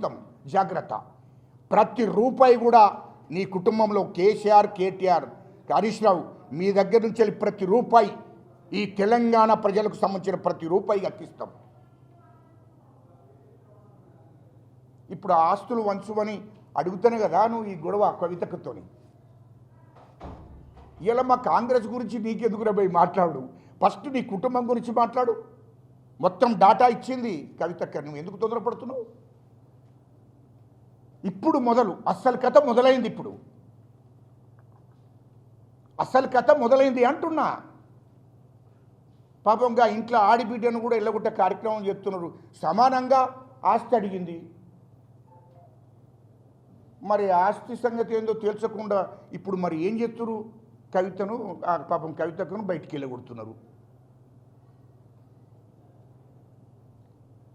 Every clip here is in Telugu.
ఇస్తాం జాగ్రత్త. ప్రతి రూపాయి కూడా నీ కుటుంబంలో కేసీఆర్ కేటీఆర్ హరీష్ రావు మీ దగ్గర నుంచి వెళ్ళి ప్రతి రూపాయి ఈ తెలంగాణ ప్రజలకు సంబంధించిన ప్రతి రూపాయి అక్కిస్తాం ఇప్పుడు ఆస్తులు వంచుమని అడుగుతాను కదా నువ్వు ఈ గొడవ కవితకతోని. ఇలా మా కాంగ్రెస్ గురించి నీకెందుకురా పోయి మాట్లాడు? ఫస్ట్ నీ కుటుంబం గురించి మాట్లాడు. మొత్తం డాటా ఇచ్చింది కవితక్క నువ్వు ఎందుకు తొందరపడుతున్నావు? ఇప్పుడు మొదలు అస్సలు కథ మొదలైంది ఇప్పుడు. అసలు కథ మొదలైంది అంటున్నా. పాపంగా ఇంట్లో ఆడిబిడ్డను కూడా వెళ్ళగొట్టే కార్యక్రమం చెప్తున్నారు సమానంగా ఆస్తి అడిగింది. మరి ఆస్తి సంగతి ఏందో తేల్చకుండా ఇప్పుడు మరి ఏం చేస్తున్నారు కవితను పాపం కవితకును బయటికి వెళ్ళగొడుతున్నారు.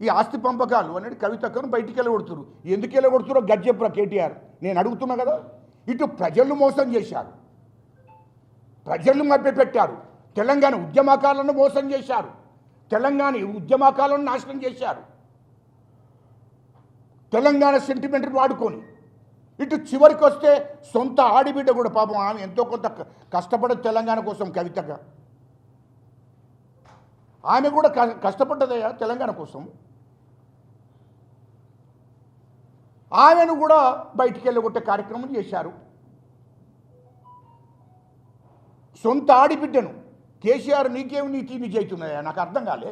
ఈ ఆస్తి పంపకాలు అనేది కవితక్కను బయటికి వెళ్ళగొడుతురు. ఎందుకు వెళ్ళగొడుతురో గజ్జెప్ర కేటీఆర్. నేను అడుగుతున్నా కదా ఇటు ప్రజలను మోసం చేశారు. ప్రజలను మభ్యపెట్టారు. తెలంగాణ ఉద్యమకాలను మోసం చేశారు. తెలంగాణ ఉద్యమకాలను నాశనం చేశారు. తెలంగాణ సెంటిమెంట్ వాడుకొని. ఇటు చివరికి వస్తే సొంత ఆడిబిడ్డ కూడా పాపం ఆమె ఎంతో కొంత కష్టపడదు తెలంగాణ కోసం కవితగా. ఆమె కూడా క- కష్టపడ్డదయ్యా తెలంగాణ కోసం. ఆమెను కూడా బయటికి వెళ్ళగొట్టే కార్యక్రమం చేశారు. సొంత ఆడిబిడ్డను కేసీఆర్ నీకేమి నీతి నిజవుతున్నాయా నాకు అర్థం కాలే.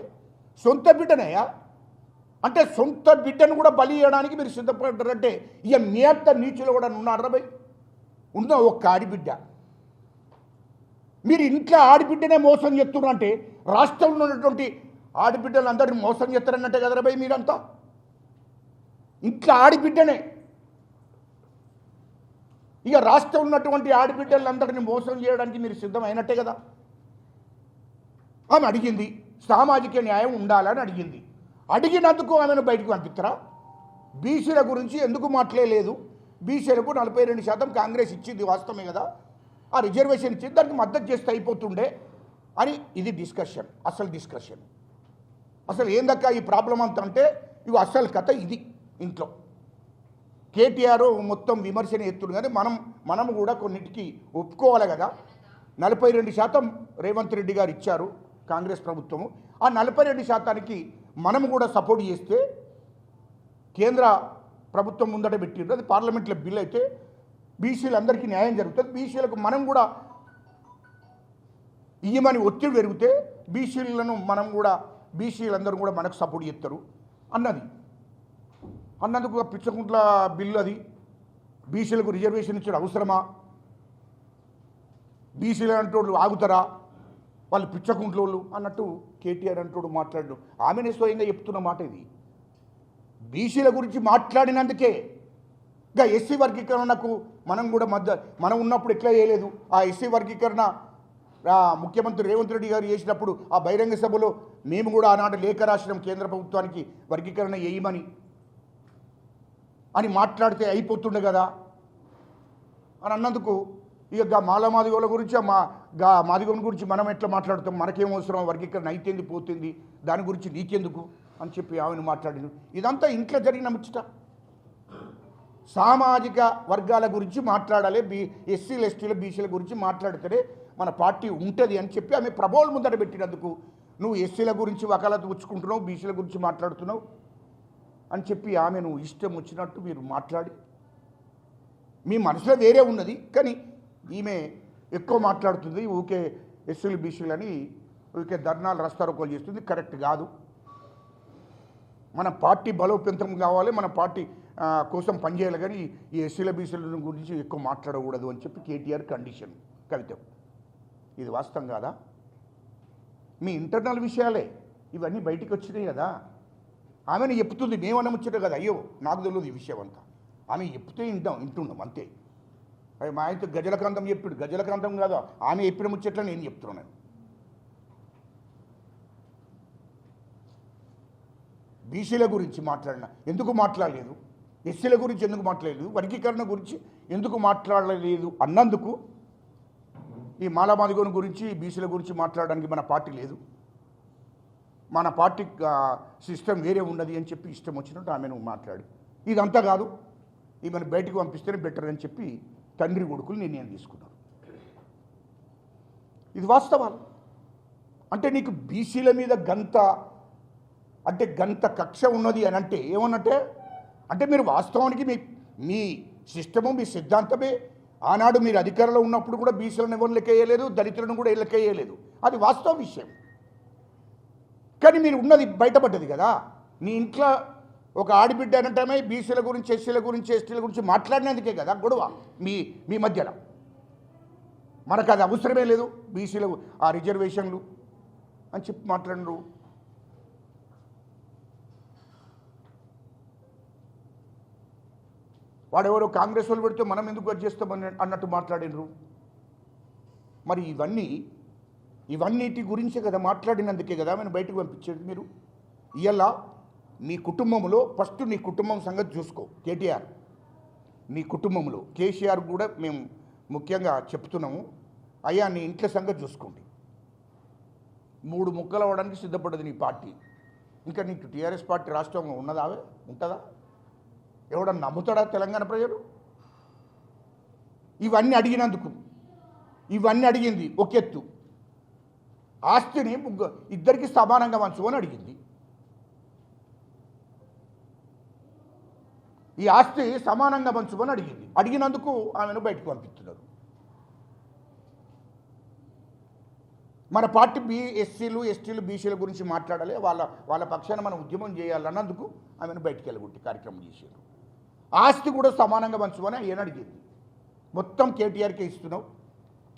సొంత బిడ్డనయ్యా? అంటే సొంత బిడ్డను కూడా బలి చేయడానికి మీరు సిద్ధపడ్డారంటే ఇక నేత నీచులు కూడా ఉన్నారా భయ్? ఉన్న ఒక్క ఆడిబిడ్డ. మీరు ఇంట్లో ఆడిబిడ్డనే మోసం చేస్తున్నారంటే రాష్ట్రంలో ఉన్నటువంటి ఆడిబిడ్డలందరినీ మోసం చేస్తారన్నట్టే కదరా భయ్ మీరంతా? ఇంట్లో ఆడిబిడ్డనే. ఇక రాష్ట్రం ఉన్నటువంటి ఆడబిడ్డలందరినీ మోసం చేయడానికి మీరు సిద్ధమైనట్టే కదా? ఆమె అడిగింది సామాజిక న్యాయం ఉండాలని అడిగింది. అడిగినందుకు ఆమెను బయటకు పంపిస్తారా బీసీల గురించి ఎందుకు మాట్లాడలేదు? బీసీలకు నలభై రెండు శాతం కాంగ్రెస్ ఇచ్చింది వాస్తవమే కదా? ఆ రిజర్వేషన్ ఇచ్చింది దానికి మద్దతు చేస్తే అయిపోతుండే అని ఇది డిస్కషన్ అసలు డిస్కషన్. అసలు ఏందక్క ఈ ప్రాబ్లం అంత అంటే ఇవి అసలు కథ ఇది. ఇంట్లో. కేటీఆర్ మొత్తం విమర్శన ఎత్తుడు. కానీ మనం మనం కూడా కొన్నిటికి ఒప్పుకోవాలి కదా. నలభై రెండు శాతం రేవంత్ రెడ్డి గారు ఇచ్చారు కాంగ్రెస్ ప్రభుత్వము. ఆ నలభై రెండు శాతానికి మనం కూడా సపోర్ట్ చేస్తే కేంద్ర ప్రభుత్వం ముందట పెట్టిండ్రు. అది పార్లమెంట్లో బిల్ అయితే బీసీలందరికీ న్యాయం జరుగుతుంది. బీసీలకు మనం కూడా ఇయ్యమని ఒత్తిడి పెరిగితే బీసీలను మనం కూడా బీసీలందరూ కూడా మనకు సపోర్ట్ చేస్తారు అన్నది. అన్నందుకు పిచ్చకుంట్ల బిల్లు అది. బీసీలకు రిజర్వేషన్ ఇచ్చడం అవసరమా? బీసీలు అంటోళ్ళు ఆగుతారా? వాళ్ళు పిచ్చకుంట్లోళ్ళు అన్నట్టు కేటీఆర్ అంటోడు మాట్లాడు. ఆమెనే స్వయంగా చెప్తున్న మాట ఇది. బీసీల గురించి మాట్లాడినందుకే ఇంకా ఎస్సీ వర్గీకరణకు మనం కూడా మధ్య మనం ఉన్నప్పుడు ఎట్లా చేయలేదు? ఆ ఎస్సీ వర్గీకరణ ముఖ్యమంత్రి రేవంత్ రెడ్డి గారు చేసినప్పుడు ఆ బహిరంగ సభలో మేము కూడా ఆనాడు లేఖ రాసినాం కేంద్ర ప్రభుత్వానికి వర్గీకరణ వేయమని అని మాట్లాడితే అయిపోతుండే కదా. అని అన్నందుకు ఇక గా మాల మాదిగోల గురించి మా గా మాదిగోల గురించి మనం ఎట్లా మాట్లాడుతాం? మనకేం అవసరం? వర్గీకరణ అయితేంది పోతుంది? దాని గురించి నీకెందుకు? అని చెప్పి ఆమెను మాట్లాడింది. ఇదంతా ఇంట్లో జరిగిన ముచ్చట. సామాజిక వర్గాల గురించి మాట్లాడాలి బీ ఎస్సీలు ఎస్టీల బీసీల గురించి మాట్లాడితేనే మన పార్టీ ఉంటుంది అని చెప్పి ఆమె ప్రభోలు ముందర పెట్టినందుకు నువ్వు ఎస్సీల గురించి వకాలత పుచ్చుకుంటున్నావు బీసీల గురించి మాట్లాడుతున్నావు అని చెప్పి ఆమెను ఇష్టం వచ్చినట్టు మీరు మాట్లాడి మీ మనసులో వేరే ఉన్నది కానీ ఈమె ఎక్కువ మాట్లాడుతుంది ఊకే ఎస్సులు బీసీలు అని ఊకే ధర్నాలు రస్తారోకోలు చేస్తుంది. కరెక్ట్ కాదు. మన పార్టీ బలోపేతం కావాలి మన పార్టీ కోసం పనిచేయాలి కానీ ఈ ఎస్సీల బీసీల గురించి ఎక్కువ మాట్లాడకూడదు అని చెప్పి కేటీఆర్ కండిషన్ కవిత. ఇది వాస్తవం కాదా? మీ ఇంటర్నల్ విషయాలే ఇవన్నీ బయటికి వచ్చినాయి కదా. ఆమెను చెప్తుంది మేమన్న ముచ్చట కదా. అయ్యో నాకు తెలియదు ఈ విషయం అంతా. ఆమె చెప్తే వింటాం వింటున్నాం అంతే. మా మా అయితే గ్రంథం చెప్పాడు. గజలకాంతం కాదు ఆమె చెప్పిన ముచ్చట్ల నేను చెప్తున్నాను బీసీల గురించి మాట్లాడిన ఎందుకు మాట్లాడలేదు? ఎస్సీల గురించి ఎందుకు మాట్లాడలేదు? వర్గీకరణ గురించి ఎందుకు మాట్లాడలేదు? అన్నందుకు ఈ మాలామాదిగోని గురించి బీసీల గురించి మాట్లాడడానికి మన పార్టీ లేదు. మన పార్టీ సిస్టమ్ వేరే ఉన్నది అని చెప్పి ఇష్టం వచ్చినట్టు ఆమెను మాట్లాడి. ఇదంతా కాదు ఈమెను బయటకు పంపిస్తేనే బెటర్ అని చెప్పి తండ్రి కొడుకులు నిర్ణయం తీసుకున్నాను ఇది వాస్తవాలు అంటే నీకు బీసీల మీద గంత అంటే గంత కక్ష ఉన్నది అని అంటే ఏమన్నట్టే అంటే మీరు వాస్తవానికి మీ మీ సిస్టము మీ సిద్ధాంతమే. ఆనాడు మీరు అధికారంలో ఉన్నప్పుడు కూడా బీసీలను ఎవరు లెక్కేయలేదు దళితులను కూడా లెక్కేయలేదు. అది వాస్తవ విషయం. కానీ మీరు ఉన్నది బయటపడ్డది కదా. మీ ఇంట్లో ఒక ఆడబిడ్డ అనటమే బీసీల గురించి ఎస్సీల గురించి ఎస్టీల గురించి మాట్లాడినందుకే కదా గొడవ మీ మీ మధ్యలో. మనకు అది అవసరమే లేదు బీసీల ఆ రిజర్వేషన్లు అని చెప్పి మాట్లాడరు వాడెవరో కాంగ్రెస్ వాళ్ళు పెడితే మనం ఎందుకు చేస్తామని అన్నట్టు మాట్లాడినరు. మరి ఇవన్నీ ఇవన్నిటి గురించే కదా మాట్లాడినందుకే కదా మేము బయటకు పంపించేది మీరు. ఇలా మీ కుటుంబంలో ఫస్ట్ నీ కుటుంబం సంగతి చూసుకో కేటీఆర్. నీ కుటుంబంలో కేసీఆర్ కూడా మేము ముఖ్యంగా చెప్తున్నాము. అయ్యా నీ ఇంట్ల సంగతి చూసుకోండి. మూడు ముక్కలు అవ్వడానికి సిద్ధపడ్డది నీ పార్టీ. ఇంకా నీకు టీఆర్ఎస్ పార్టీ రాష్ట్రంలో ఉన్నదా ఉంటుందా? ఎవడన్నా నమ్ముతాడా తెలంగాణ ప్రజలు? ఇవన్నీ అడిగినందుకు ఇవన్నీ అడిగింది ఒక ఎత్తు ఆస్తిని ముగ్గు ఇద్దరికి సమానంగా పంచు అని అడిగింది. ఈ ఆస్తి సమానంగా పంచుకొని అడిగింది. అడిగినందుకు ఆమెను బయటకు పంపిస్తున్నారు. మన పార్టీ బీ ఎస్సీలు ఎస్టీలు బీసీల గురించి మాట్లాడాలి. వాళ్ళ వాళ్ళ పక్షాన మనం ఉద్యమం చేయాలన్నందుకు ఆమెను బయటికి వెళ్ళగొట్టి కార్యక్రమం చేశారు. ఆస్తి కూడా సమానంగా పంచుకొని ఆయన అడిగింది. మొత్తం కేటీఆర్కే ఇస్తున్నావు.